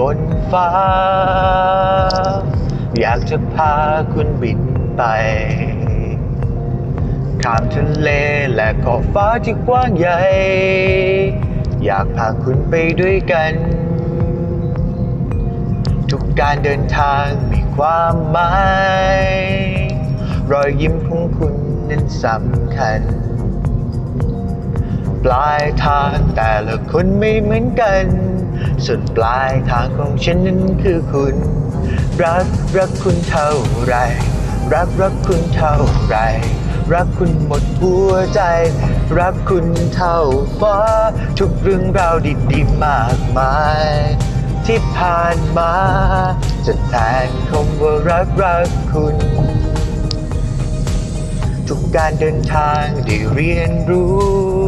บนฟ้า อยากจะพาคุณบินไปข้ามทะเลและขอบฟ้าที่กว้างใหญ่ อยากพาคุณไปด้วยกัน ทุกการเดินทางมีความหมาย รอยยิ้มของคุณนั้นสำคัญ ปลายทางแต่ละคนไม่เหมือนกัน ส่วนปลายทางของฉันนั้นคือคุณ รักรักคุณเท่าไร รักรักคุณเท่าไร รักคุณหมดหัวใจ รักคุณเท่าฟ้าทุกเรื่องราวดีๆมากมาย ที่ผ่านมาจะแทนคำว่ารักรักคุณทุกการเดินทางได้เรียนรู้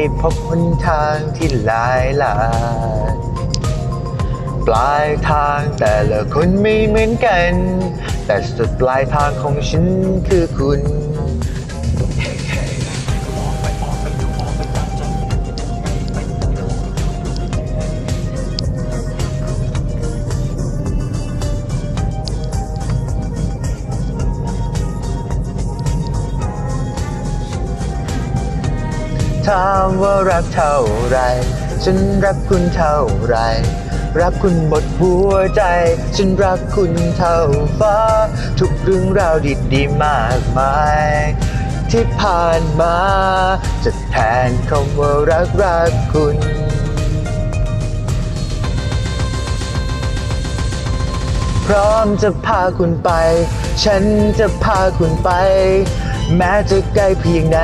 ได้พบหนทางที่หลายหลายปลายทางแต่ละคนไม่เหมือนกัน แต่สุดปลายทางของฉันคือคุณ ถามว่ารักเท่าไร ฉันรักคุณเท่าไร รักคุณหมดหัวใจ ฉันรักคุณเท่าฟ้า ทุกเรื่องราวดีๆมากมาย ที่ผ่านมา จะแทนคำว่ารักรักคุณพร้อมจะพาคุณไป ฉันจะพาคุณไป แม้จะไกลเพียงไหน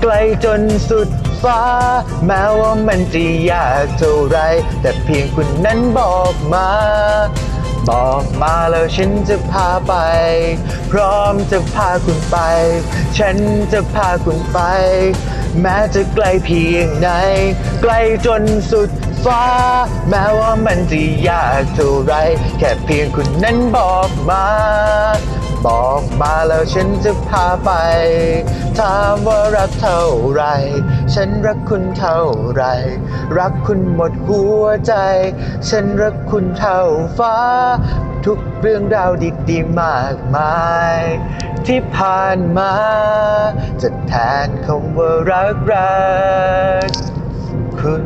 ไกลจนสุดฟ้า แม้ว่ามันจะยากเท่าไร แต่เพียงคุณนั้นบอกมา บอกมาแล้วฉันจะพาไป พร้อมจะพาคุณไป ฉันจะพาคุณไป แม้จะไกลเพียงไหนไกลจนสุดฟ้า แม้ว่ามันจะยากเท่าไร แค่เพียงคุณนั้นบอกมา บอกมาแล้วฉันจะพาไป ถามว่ารักเท่าไร ฉันรักคุณเท่าไร รักคุณหมดหัวใจ ฉันรักคุณเท่าฟ้า ทุกเรื่องราวดีๆมากมาย ที่ผ่านมา จะแทนคำว่ารักรักคุณ